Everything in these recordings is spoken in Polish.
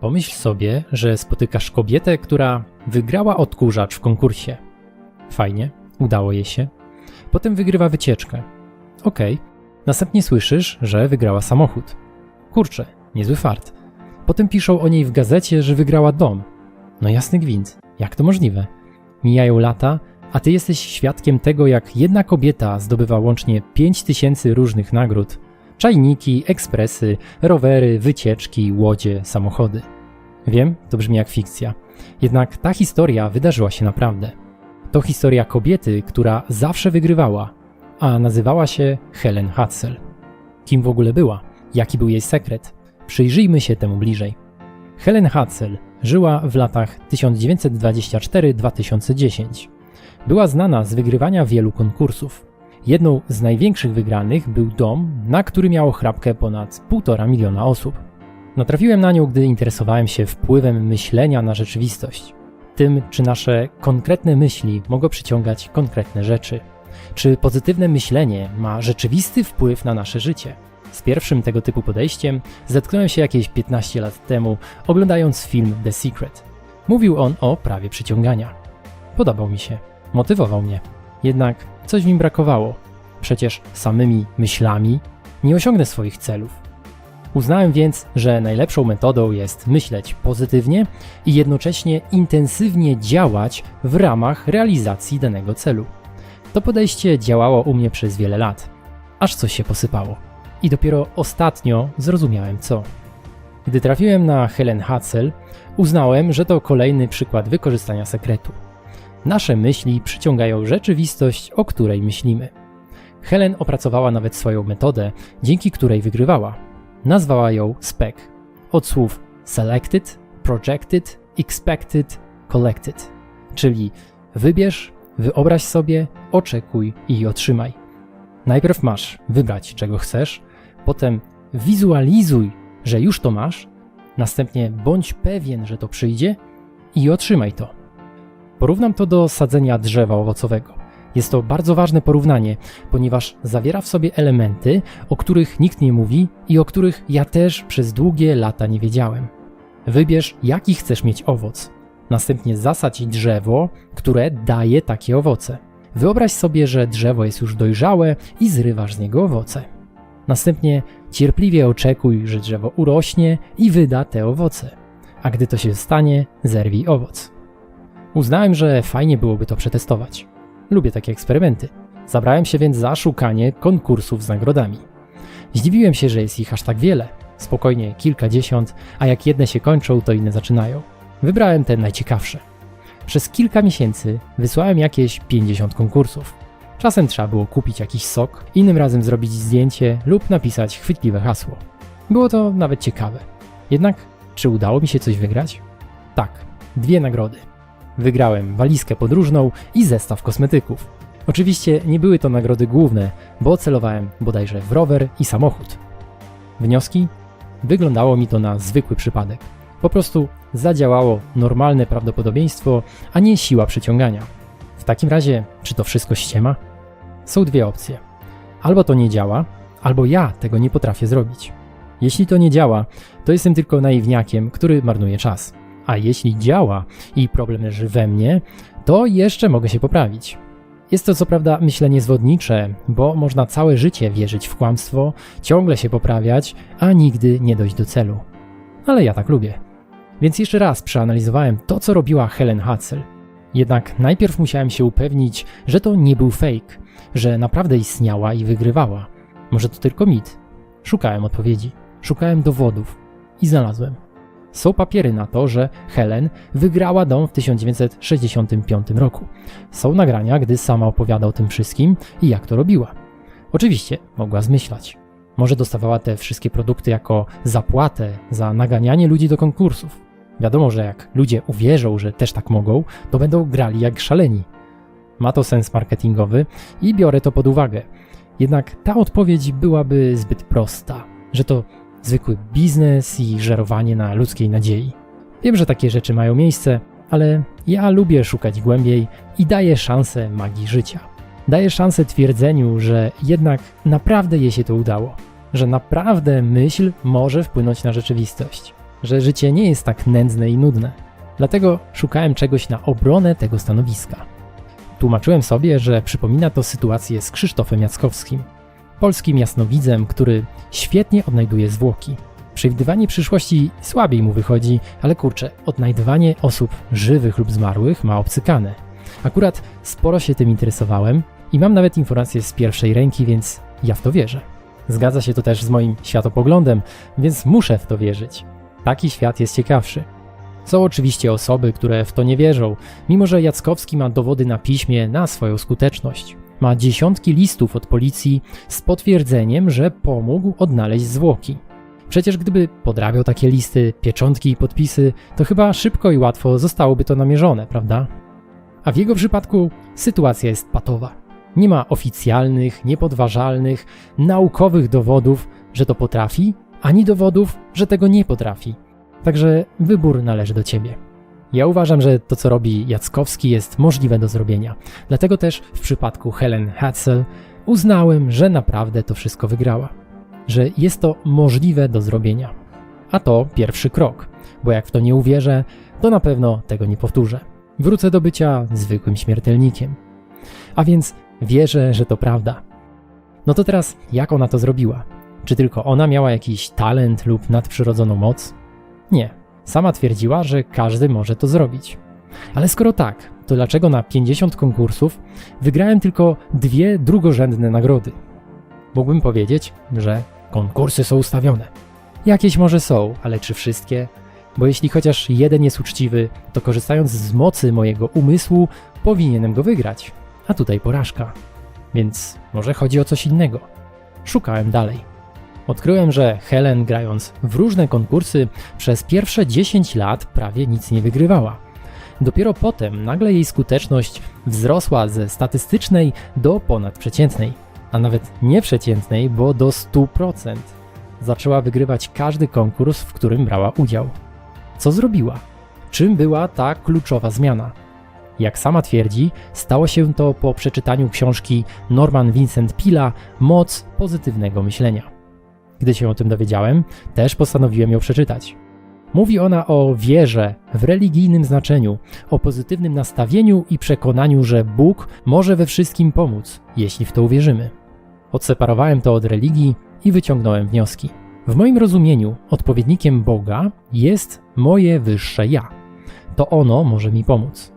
Pomyśl sobie, że spotykasz kobietę, która wygrała odkurzacz w konkursie. Fajnie, udało jej się. Potem wygrywa wycieczkę. Okej. Następnie słyszysz, że wygrała samochód. Kurczę, niezły fart. Potem piszą o niej w gazecie, że wygrała dom. No jasny gwint, jak to możliwe? Mijają lata, a ty jesteś świadkiem tego, jak jedna kobieta zdobywa łącznie 5000 różnych nagród. Czajniki, ekspresy, rowery, wycieczki, łodzie, samochody. Wiem, to brzmi jak fikcja. Jednak ta historia wydarzyła się naprawdę. To historia kobiety, która zawsze wygrywała, a nazywała się Helen Hatzel. Kim w ogóle była? Jaki był jej sekret? Przyjrzyjmy się temu bliżej. Helen Hatzel żyła w latach 1924-2010. Była znana z wygrywania wielu konkursów. Jedną z największych wygranych był dom, na który miało chrapkę ponad 1,5 miliona osób. Natrafiłem na nią, gdy interesowałem się wpływem myślenia na rzeczywistość. Tym, czy nasze konkretne myśli mogą przyciągać konkretne rzeczy. Czy pozytywne myślenie ma rzeczywisty wpływ na nasze życie? Z pierwszym tego typu podejściem zetknąłem się jakieś 15 lat temu, oglądając film The Secret. Mówił on o prawie przyciągania. Podobał mi się, motywował mnie. Jednak coś w nim brakowało. Przecież samymi myślami nie osiągnę swoich celów. Uznałem więc, że najlepszą metodą jest myśleć pozytywnie i jednocześnie intensywnie działać w ramach realizacji danego celu. To podejście działało u mnie przez wiele lat, aż coś się posypało. I dopiero ostatnio zrozumiałem co. Gdy trafiłem na Helen Hatzel, uznałem, że to kolejny przykład wykorzystania sekretu. Nasze myśli przyciągają rzeczywistość, o której myślimy. Helen opracowała nawet swoją metodę, dzięki której wygrywała. Nazwała ją SPEC, od słów Selected, Projected, Expected, Collected, czyli wybierz, wyobraź sobie, oczekuj i otrzymaj. Najpierw masz wybrać, czego chcesz, potem wizualizuj, że już to masz, następnie bądź pewien, że to przyjdzie i otrzymaj to. Porównam to do sadzenia drzewa owocowego. Jest to bardzo ważne porównanie, ponieważ zawiera w sobie elementy, o których nikt nie mówi i o których ja też przez długie lata nie wiedziałem. Wybierz, jaki chcesz mieć owoc. Następnie zasadź drzewo, które daje takie owoce. Wyobraź sobie, że drzewo jest już dojrzałe i zrywasz z niego owoce. Następnie cierpliwie oczekuj, że drzewo urośnie i wyda te owoce. A gdy to się stanie, zerwij owoc. Uznałem, że fajnie byłoby to przetestować. Lubię takie eksperymenty. Zabrałem się więc za szukanie konkursów z nagrodami. Zdziwiłem się, że jest ich aż tak wiele. Spokojnie kilkadziesiąt, a jak jedne się kończą, to inne zaczynają. Wybrałem te najciekawsze. Przez kilka miesięcy wysłałem jakieś 50 konkursów. Czasem trzeba było kupić jakiś sok, innym razem zrobić zdjęcie lub napisać chwytliwe hasło. Było to nawet ciekawe. Jednak, czy udało mi się coś wygrać? Tak, dwie nagrody. Wygrałem walizkę podróżną i zestaw kosmetyków. Oczywiście nie były to nagrody główne, bo celowałem bodajże w rower i samochód. Wnioski? Wyglądało mi to na zwykły przypadek. Po prostu zadziałało normalne prawdopodobieństwo, a nie siła przyciągania. W takim razie, czy to wszystko ściema? Są dwie opcje. Albo to nie działa, albo ja tego nie potrafię zrobić. Jeśli to nie działa, to jestem tylko naiwniakiem, który marnuje czas. A jeśli działa i problem leży we mnie, to jeszcze mogę się poprawić. Jest to co prawda myślenie zwodnicze, bo można całe życie wierzyć w kłamstwo, ciągle się poprawiać, a nigdy nie dojść do celu. Ale ja tak lubię. Więc jeszcze raz przeanalizowałem to, co robiła Helen Hatzel. Jednak najpierw musiałem się upewnić, że to nie był fake, że naprawdę istniała i wygrywała. Może to tylko mit? Szukałem odpowiedzi, szukałem dowodów i znalazłem. Są papiery na to, że Helen wygrała dom w 1965 roku. Są nagrania, gdy sama opowiada o tym wszystkim i jak to robiła. Oczywiście mogła zmyślać. Może dostawała te wszystkie produkty jako zapłatę za naganianie ludzi do konkursów. Wiadomo, że jak ludzie uwierzą, że też tak mogą, to będą grali jak szaleni. Ma to sens marketingowy i biorę to pod uwagę. Jednak ta odpowiedź byłaby zbyt prosta, że to zwykły biznes i żerowanie na ludzkiej nadziei. Wiem, że takie rzeczy mają miejsce, ale ja lubię szukać głębiej i daję szansę magii życia. Daję szansę twierdzeniu, że jednak naprawdę jej się to udało, że naprawdę myśl może wpłynąć na rzeczywistość. że życie nie jest tak nędzne i nudne. Dlatego szukałem czegoś na obronę tego stanowiska. Tłumaczyłem sobie, że przypomina to sytuację z Krzysztofem Jackowskim, polskim jasnowidzem, który świetnie odnajduje zwłoki. Przewidywanie przyszłości słabiej mu wychodzi, ale kurczę, odnajdywanie osób żywych lub zmarłych ma obcykane. Akurat sporo się tym interesowałem i mam nawet informacje z pierwszej ręki, więc ja w to wierzę. Zgadza się to też z moim światopoglądem, więc muszę w to wierzyć. Taki świat jest ciekawszy. Są oczywiście osoby, które w to nie wierzą, mimo że Jackowski ma dowody na piśmie na swoją skuteczność. Ma dziesiątki listów od policji z potwierdzeniem, że pomógł odnaleźć zwłoki. Przecież gdyby podrabiał takie listy, pieczątki i podpisy, to chyba szybko i łatwo zostałoby to namierzone, prawda? A w jego przypadku sytuacja jest patowa. Nie ma oficjalnych, niepodważalnych, naukowych dowodów, że to potrafi, ani dowodów, że tego nie potrafi. Także wybór należy do ciebie. Ja uważam, że to, co robi Jackowski, jest możliwe do zrobienia. Dlatego też w przypadku Helen Hatzel uznałem, że naprawdę to wszystko wygrała. Że jest to możliwe do zrobienia. A to pierwszy krok, bo jak w to nie uwierzę, to na pewno tego nie powtórzę. Wrócę do bycia zwykłym śmiertelnikiem. A więc wierzę, że to prawda. No to teraz, jak ona to zrobiła? Czy tylko ona miała jakiś talent lub nadprzyrodzoną moc? Nie. Sama twierdziła, że każdy może to zrobić. Ale skoro tak, to dlaczego na 50 konkursów wygrałem tylko dwie drugorzędne nagrody? Mógłbym powiedzieć, że konkursy są ustawione. Jakieś może są, ale czy wszystkie? Bo jeśli chociaż jeden jest uczciwy, to korzystając z mocy mojego umysłu, powinienem go wygrać. A tutaj porażka. Więc może chodzi o coś innego. Szukałem dalej. Odkryłem, że Helen grając w różne konkursy przez pierwsze 10 lat prawie nic nie wygrywała. Dopiero potem nagle jej skuteczność wzrosła ze statystycznej do ponadprzeciętnej, a nawet nieprzeciętnej, bo do 100%. Zaczęła wygrywać każdy konkurs, w którym brała udział. Co zrobiła? Czym była ta kluczowa zmiana? Jak sama twierdzi, stało się to po przeczytaniu książki Norman Vincent Pila Moc pozytywnego myślenia. Gdy się o tym dowiedziałem, też postanowiłem ją przeczytać. Mówi ona o wierze w religijnym znaczeniu, o pozytywnym nastawieniu i przekonaniu, że Bóg może we wszystkim pomóc, jeśli w to uwierzymy. Odseparowałem to od religii i wyciągnąłem wnioski. W moim rozumieniu odpowiednikiem Boga jest moje wyższe ja. To ono może mi pomóc.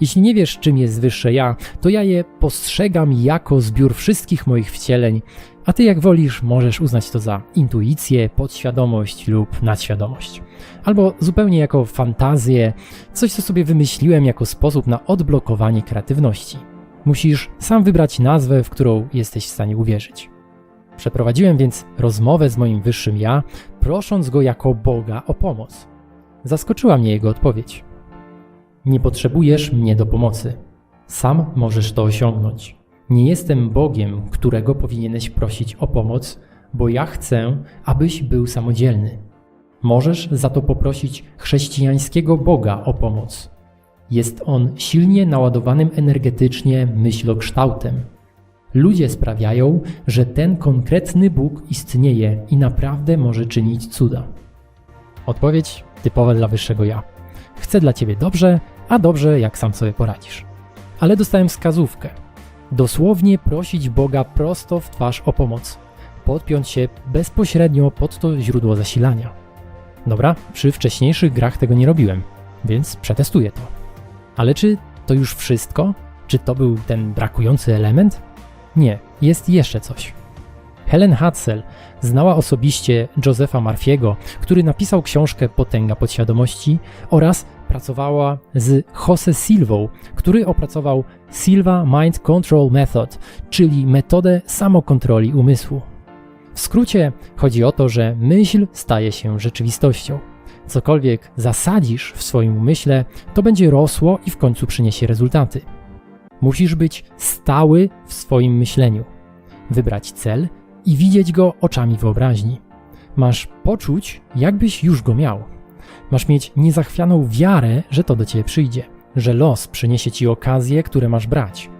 Jeśli nie wiesz, czym jest wyższe ja, to ja je postrzegam jako zbiór wszystkich moich wcieleń, a ty jak wolisz, możesz uznać to za intuicję, podświadomość lub nadświadomość. Albo zupełnie jako fantazję, coś co sobie wymyśliłem jako sposób na odblokowanie kreatywności. Musisz sam wybrać nazwę, w którą jesteś w stanie uwierzyć. Przeprowadziłem więc rozmowę z moim wyższym ja, prosząc go jako Boga o pomoc. Zaskoczyła mnie jego odpowiedź. Nie potrzebujesz mnie do pomocy. Sam możesz to osiągnąć. Nie jestem Bogiem, którego powinieneś prosić o pomoc, bo ja chcę, abyś był samodzielny. Możesz za to poprosić chrześcijańskiego Boga o pomoc. Jest on silnie naładowanym energetycznie myślokształtem. Ludzie sprawiają, że ten konkretny Bóg istnieje i naprawdę może czynić cuda. Odpowiedź typowa dla wyższego ja. Chcę dla ciebie dobrze, a dobrze jak sam sobie poradzisz. Ale dostałem wskazówkę. Dosłownie prosić Boga prosto w twarz o pomoc. Podpiąć się bezpośrednio pod to źródło zasilania. Dobra, przy wcześniejszych grach tego nie robiłem, więc przetestuję to. Ale czy to już wszystko? Czy to był ten brakujący element? Nie, jest jeszcze coś. Helen Hatzel znała osobiście Josepha Marfiego, który napisał książkę Potęga Podświadomości oraz pracowała z Jose Silvą, który opracował Silva Mind Control Method, czyli metodę samokontroli umysłu. W skrócie chodzi o to, że myśl staje się rzeczywistością. Cokolwiek zasadzisz w swoim umyśle, to będzie rosło i w końcu przyniesie rezultaty. Musisz być stały w swoim myśleniu, wybrać cel i widzieć go oczami wyobraźni. Masz poczuć, jakbyś już go miał. Masz mieć niezachwianą wiarę, że to do ciebie przyjdzie, że los przyniesie ci okazje, które masz brać,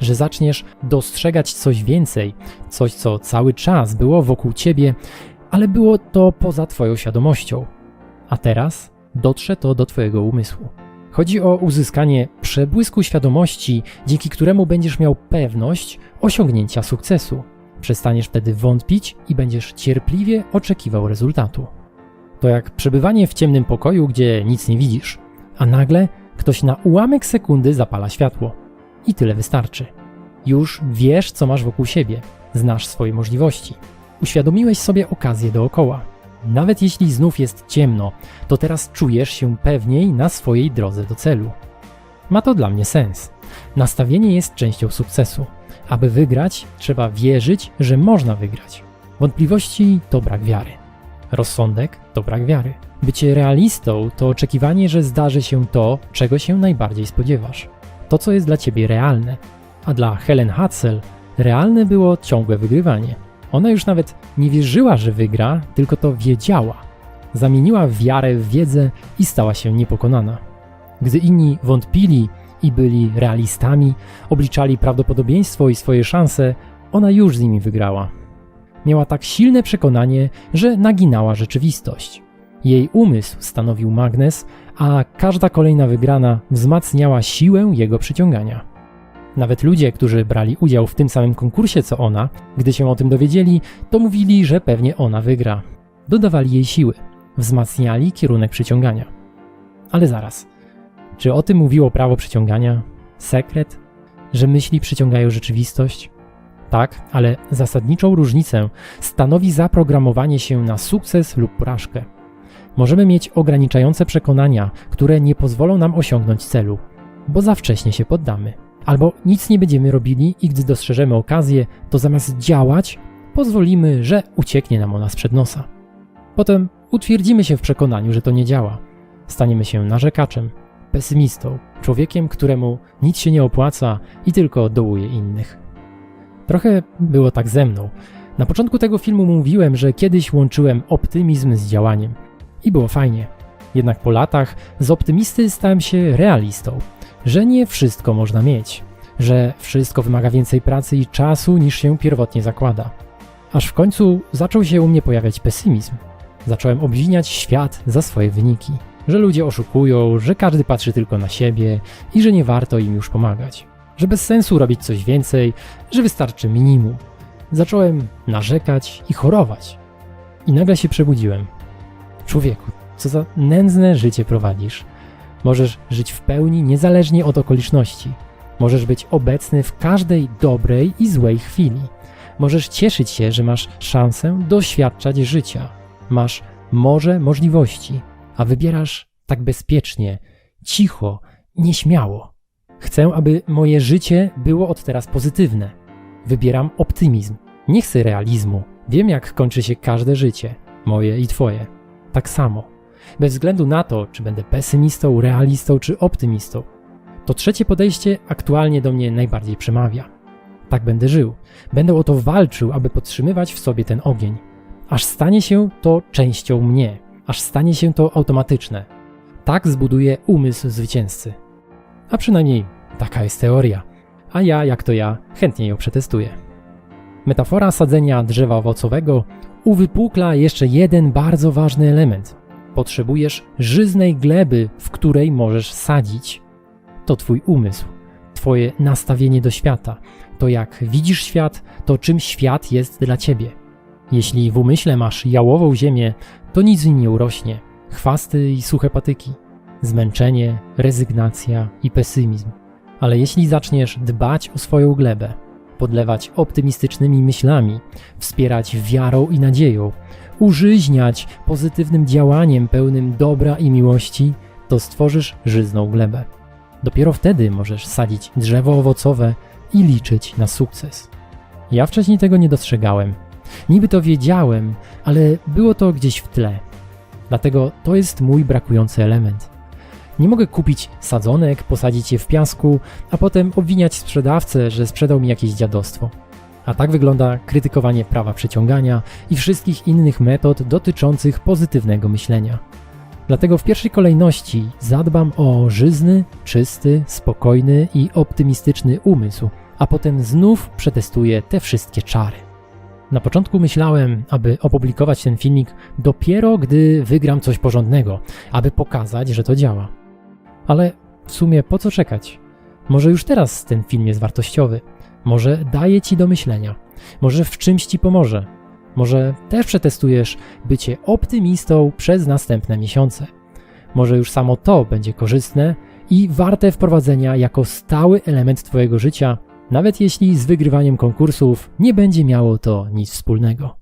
że zaczniesz dostrzegać coś więcej, coś, co cały czas było wokół ciebie, ale było to poza twoją świadomością. A teraz dotrze to do Twojego umysłu. Chodzi o uzyskanie przebłysku świadomości, dzięki któremu będziesz miał pewność osiągnięcia sukcesu. Przestaniesz wtedy wątpić i będziesz cierpliwie oczekiwał rezultatu. To jak przebywanie w ciemnym pokoju, gdzie nic nie widzisz, a nagle ktoś na ułamek sekundy zapala światło. I tyle wystarczy. Już wiesz, co masz wokół siebie, znasz swoje możliwości. Uświadomiłeś sobie okazję dookoła. Nawet jeśli znów jest ciemno, to teraz czujesz się pewniej na swojej drodze do celu. Ma to dla mnie sens. Nastawienie jest częścią sukcesu. Aby wygrać, trzeba wierzyć, że można wygrać. Wątpliwości to brak wiary. Rozsądek to brak wiary. Bycie realistą to oczekiwanie, że zdarzy się to, czego się najbardziej spodziewasz. To, co jest dla ciebie realne. A dla Helen Hatzel realne było ciągłe wygrywanie. Ona już nawet nie wierzyła, że wygra, tylko to wiedziała. Zamieniła wiarę w wiedzę i stała się niepokonana. Gdy inni wątpili i byli realistami, obliczali prawdopodobieństwo i swoje szanse, ona już z nimi wygrała. Miała tak silne przekonanie, że naginała rzeczywistość. Jej umysł stanowił magnes, a każda kolejna wygrana wzmacniała siłę jego przyciągania. Nawet ludzie, którzy brali udział w tym samym konkursie co ona, gdy się o tym dowiedzieli, to mówili, że pewnie ona wygra. Dodawali jej siły, wzmacniali kierunek przyciągania. Ale zaraz, czy o tym mówiło prawo przyciągania? Sekret? Że myśli przyciągają rzeczywistość? Tak, ale zasadniczą różnicę stanowi zaprogramowanie się na sukces lub porażkę. Możemy mieć ograniczające przekonania, które nie pozwolą nam osiągnąć celu, bo za wcześnie się poddamy. Albo nic nie będziemy robili i gdy dostrzeżemy okazję, to zamiast działać, pozwolimy, że ucieknie nam ona sprzed nosa. Potem utwierdzimy się w przekonaniu, że to nie działa. Staniemy się narzekaczem, pesymistą, człowiekiem, któremu nic się nie opłaca i tylko dołuje innych. Trochę było tak ze mną. Na początku tego filmu mówiłem, że kiedyś łączyłem optymizm z działaniem. I było fajnie. Jednak po latach z optymisty stałem się realistą że nie wszystko można mieć, że wszystko wymaga więcej pracy i czasu niż się pierwotnie zakłada. Aż w końcu zaczął się u mnie pojawiać pesymizm. Zacząłem obwiniać świat za swoje wyniki, że ludzie oszukują, że każdy patrzy tylko na siebie i że nie warto im już pomagać, że bez sensu robić coś więcej, że wystarczy minimum. Zacząłem narzekać i chorować. I nagle się przebudziłem. Człowieku, co za nędzne życie prowadzisz. Możesz żyć w pełni niezależnie od okoliczności. Możesz być obecny w każdej dobrej i złej chwili. Możesz cieszyć się, że masz szansę doświadczać życia. Masz morze możliwości, a wybierasz tak bezpiecznie, cicho, nieśmiało. Chcę, aby moje życie było od teraz pozytywne. Wybieram optymizm. Nie chcę realizmu. Wiem, jak kończy się każde życie, moje i twoje. Tak samo bez względu na to, czy będę pesymistą, realistą czy optymistą. To trzecie podejście aktualnie do mnie najbardziej przemawia. Tak będę żył. Będę o to walczył, aby podtrzymywać w sobie ten ogień. Aż stanie się to częścią mnie, aż stanie się to automatyczne. Tak zbuduję umysł zwycięzcy. A przynajmniej taka jest teoria. A ja, jak to ja, chętnie ją przetestuję. Metafora sadzenia drzewa owocowego uwypukla jeszcze jeden bardzo ważny element – Potrzebujesz żyznej gleby, w której możesz sadzić. To Twój umysł, Twoje nastawienie do świata, to jak widzisz świat, to czym świat jest dla Ciebie. Jeśli w umyśle masz jałową ziemię, to nic w nim nie urośnie. Chwasty i suche patyki, zmęczenie, rezygnacja i pesymizm. Ale jeśli zaczniesz dbać o swoją glebę, podlewać optymistycznymi myślami, wspierać wiarą i nadzieją, użyźniać pozytywnym działaniem pełnym dobra i miłości, to stworzysz żyzną glebę. Dopiero wtedy możesz sadzić drzewo owocowe i liczyć na sukces. Ja wcześniej tego nie dostrzegałem. Niby to wiedziałem, ale było to gdzieś w tle. Dlatego to jest mój brakujący element. Nie mogę kupić sadzonek, posadzić je w piasku, a potem obwiniać sprzedawcę, że sprzedał mi jakieś dziadostwo. A tak wygląda krytykowanie prawa przyciągania i wszystkich innych metod dotyczących pozytywnego myślenia. Dlatego w pierwszej kolejności zadbam o żyzny, czysty, spokojny i optymistyczny umysł, a potem znów przetestuję te wszystkie czary. Na początku myślałem, aby opublikować ten filmik dopiero gdy wygram coś porządnego, aby pokazać, że to działa. Ale w sumie po co czekać? Może już teraz ten film jest wartościowy. Może daje ci do myślenia. Może w czymś ci pomoże. Może też przetestujesz bycie optymistą przez następne miesiące. Może już samo to będzie korzystne i warte wprowadzenia jako stały element Twojego życia, nawet jeśli z wygrywaniem konkursów nie będzie miało to nic wspólnego.